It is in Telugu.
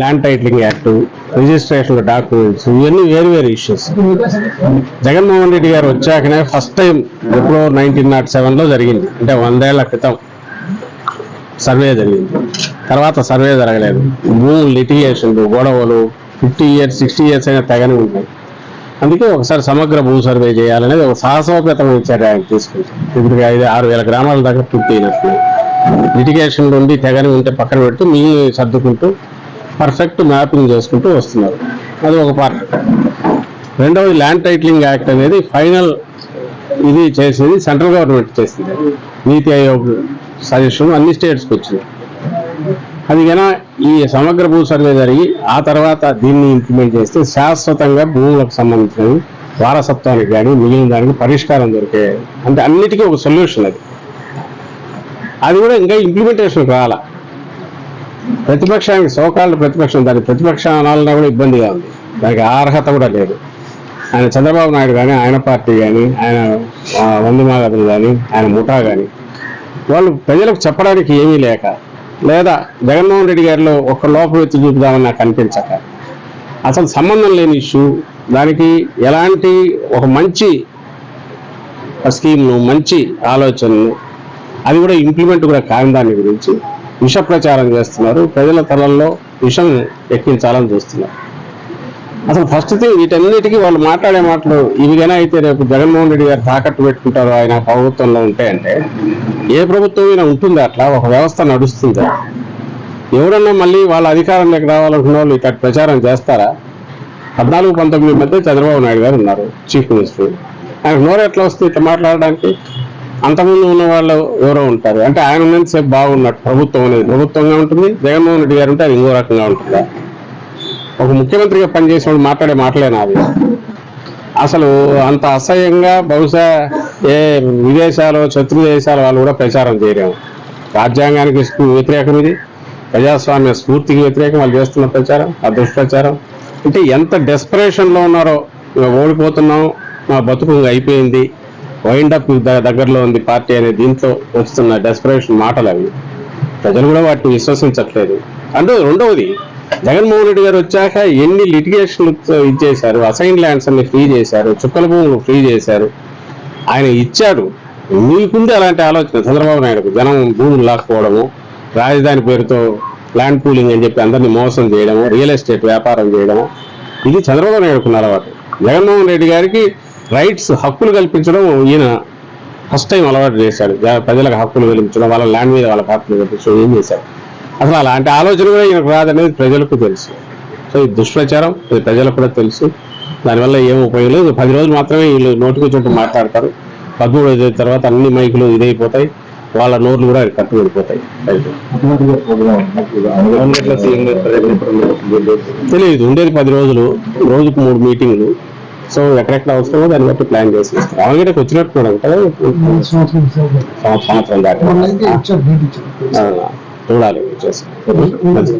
Land titling act registration documents ఇవన్నీ వేరు వేరు ఇష్యూస్ జగన్మోహన్ రెడ్డి గారు వచ్చాకనే ఫస్ట్ టైం ఎప్పుడో నైన్టీన్ నాట్ సెవెన్లో జరిగింది. అంటే వందేళ్ళ క్రితం సర్వే జరిగింది. తర్వాత సర్వే జరగలేదు. భూములు లిటిగేషన్లు గొడవలు ఫిఫ్టీ ఇయర్స్ సిక్స్టీ ఇయర్స్ అయినా తెగని ఉంటాయి అందుకే ఒకసారి సమగ్ర భూ సర్వే చేయాలనేది ఒక సాహసోపేతమైన చర్య ఆయన తీసుకుంది ఇప్పుడు ఐదు ఆరు వేల గ్రామాల దాకా పూర్తి అయినట్టు లిటిగేషన్ నుండి తెగని ఉంటే పక్కన పెట్టి మీ సర్దుకుంటూ పర్ఫెక్ట్ మ్యాపింగ్ చేసుకుంటూ వస్తున్నారు. అది ఒక పార్ట్ రెండవది ల్యాండ్ టైటిలింగ్ యాక్ట్ అనేది ఫైనల్ ఇది చేసేది సెంట్రల్ గవర్నమెంట్ చేసింది. నీతి ఆయోగ్ సజెషన్ అన్ని స్టేట్స్కి వచ్చింది. అది కనుక ఈ సమగ్ర భూ సర్వే జరిగి ఆ తర్వాత దీన్ని ఇంప్లిమెంట్ చేస్తే శాశ్వతంగా భూములకు సంబంధించినవి వారసత్వానికి కానీ మిగిలిన దానికి పరిష్కారం దొరికే అంటే అన్నిటికీ ఒక సొల్యూషన్ అది. అది కూడా ఇంకా ఇంప్లిమెంటేషన్ రాలా ప్రతిపక్షానికి సోకాళ్ళ ప్రతిపక్షం దాని ప్రతిపక్షం అనాలన్నా కూడా ఇబ్బందిగా ఉంది దానికి అర్హత కూడా లేదు. ఆయన చంద్రబాబు నాయుడు కానీ ఆయన పార్టీ కానీ ఆయన వందమాగతులు కానీ ఆయన ముఠా కానీ వాళ్ళు ప్రజలకు చెప్పడానికి ఏమీ లేక లేదా జగన్మోహన్ రెడ్డి గారిలో ఒక లోపం ఎత్తి చూపుదామని నాకు అనిపించక అసలు సంబంధం లేని ఇష్యూ దానికి ఎలాంటి ఒక మంచి స్కీమ్ను మంచి ఆలోచనను అది కూడా ఇంప్లిమెంట్ కూడా కాని దాని గురించి విష ప్రచారం చేస్తున్నారు. ప్రజల తలల్లో విషం ఎక్కించాలని చూస్తున్నారు. అసలు ఫస్ట్ థింగ్ వీటన్నిటికీ వాళ్ళు మాట్లాడే మాటలు ఇవిగైనా అయితే రేపు జగన్మోహన్ రెడ్డి గారు తాకట్టు పెట్టుకుంటారు ఆయన ప్రభుత్వంలో ఉంటే అంటే ఏ ప్రభుత్వం అయినా ఉంటుంది అట్లా? ఒక వ్యవస్థ నడుస్తుందా? ఎవరన్నా మళ్ళీ వాళ్ళ అధికారంలోకి రావాలనుకున్న వాళ్ళు ఇక్కడ ప్రచారం చేస్తారా? పద్నాలుగు పంతొమ్మిది మధ్య చంద్రబాబు నాయుడు గారు ఉన్నారు చీఫ్ మినిస్టర్. ఆయన నోరు ఎట్లా వస్తుంది ఇట్లా మాట్లాడడానికి? అంతకుముందు ఉన్న వాళ్ళు ఎవరో ఉంటారు. అంటే ఆయన ఉన్నంతసేపు బాగున్నట్టు ప్రభుత్వం అనేది ప్రభుత్వంగా ఉంటుంది. జగన్మోహన్ రెడ్డి గారు ఉంటే అది ఇంకో రకంగా ఉంటుందా. ఒక ముఖ్యమంత్రిగా పనిచేసేవాడు మాట్లాడే మాటలేనా అది అసలు అంత అసహ్యంగా బహుశా ఏ విదేశాలు శత్రు దేశాల వాళ్ళు కూడా ప్రచారం చేయలేము. రాజ్యాంగానికి వ్యతిరేకం ఇది. ప్రజాస్వామ్య స్ఫూర్తికి వ్యతిరేకం. వాళ్ళు చేస్తున్న ప్రచారం ఆ దుష్ప్రచారం. అంటే ఎంత డెస్పరేషన్లో ఉన్నారో ఓడిపోతున్నాం మా బతుకు అయిపోయింది. వైండ్ అప్ దగ్గరలో ఉంది పార్టీ అనే దీంతో వస్తున్న డెస్పరేషన్ మాటలు అవి. ప్రజలు కూడా వాటిని విశ్వసించట్లేదు. అంటే రెండవది జగన్మోహన్ రెడ్డి గారు వచ్చాక ఎన్ని లిటిగేషన్లు ఇచ్చేశారు అసైన్ ల్యాండ్స్ అన్ని ఫ్రీ చేశారు చుక్కల భూములు ఫ్రీ చేశారు. ఆయన ఇచ్చాడు. మీకుంది అలాంటి ఆలోచన చంద్రబాబు నాయుడుకు. జనం భూములు లాక్కపోవడము రాజధాని పేరుతో ల్యాండ్ పూలింగ్ అని చెప్పి అందరినీ మోసం చేయడము రియల్ ఎస్టేట్ వ్యాపారం చేయడము. ఇది చంద్రబాబు నాయుడుకున్న అలవాటు. జగన్మోహన్ రెడ్డి గారికి రైట్స్ హక్కులు కల్పించడం ఈయన ఫస్ట్ టైం అలవాటు చేశాడు. ప్రజలకు హక్కులు కల్పించడం వాళ్ళ ల్యాండ్ మీద వాళ్ళకి హక్కులు కల్పించడం ఏం చేశాడు? అసలు అలాంటి ఆలోచన కూడా ఈయనకు రాదనేది ప్రజలకు తెలుసు. సో ఇది దుష్ప్రచారం ఇది ప్రజలకు కూడా తెలుసు. దానివల్ల ఏం ఉపయోగం లేదు. పది రోజులు మాత్రమే వీళ్ళు నోటికి వచ్చినట్టు మాట్లాడతారు. పదమూడు రోజుల తర్వాత అన్ని మైకులు ఇదైపోతాయి. వాళ్ళ నోట్లు కూడా కట్టుబడిపోతాయి. రైట్. తెలియదు. ఉండేది పది రోజులు రోజుకు మూడు మీటింగ్లు సో ఎక్కడెక్కడ అవసరమో దాన్ని బట్టి ప్లాన్ చేసి ఆల్రెడీ వచ్చినట్టున్నాడు కదా సంవత్సరం దాకా. చూడాలి చేసి.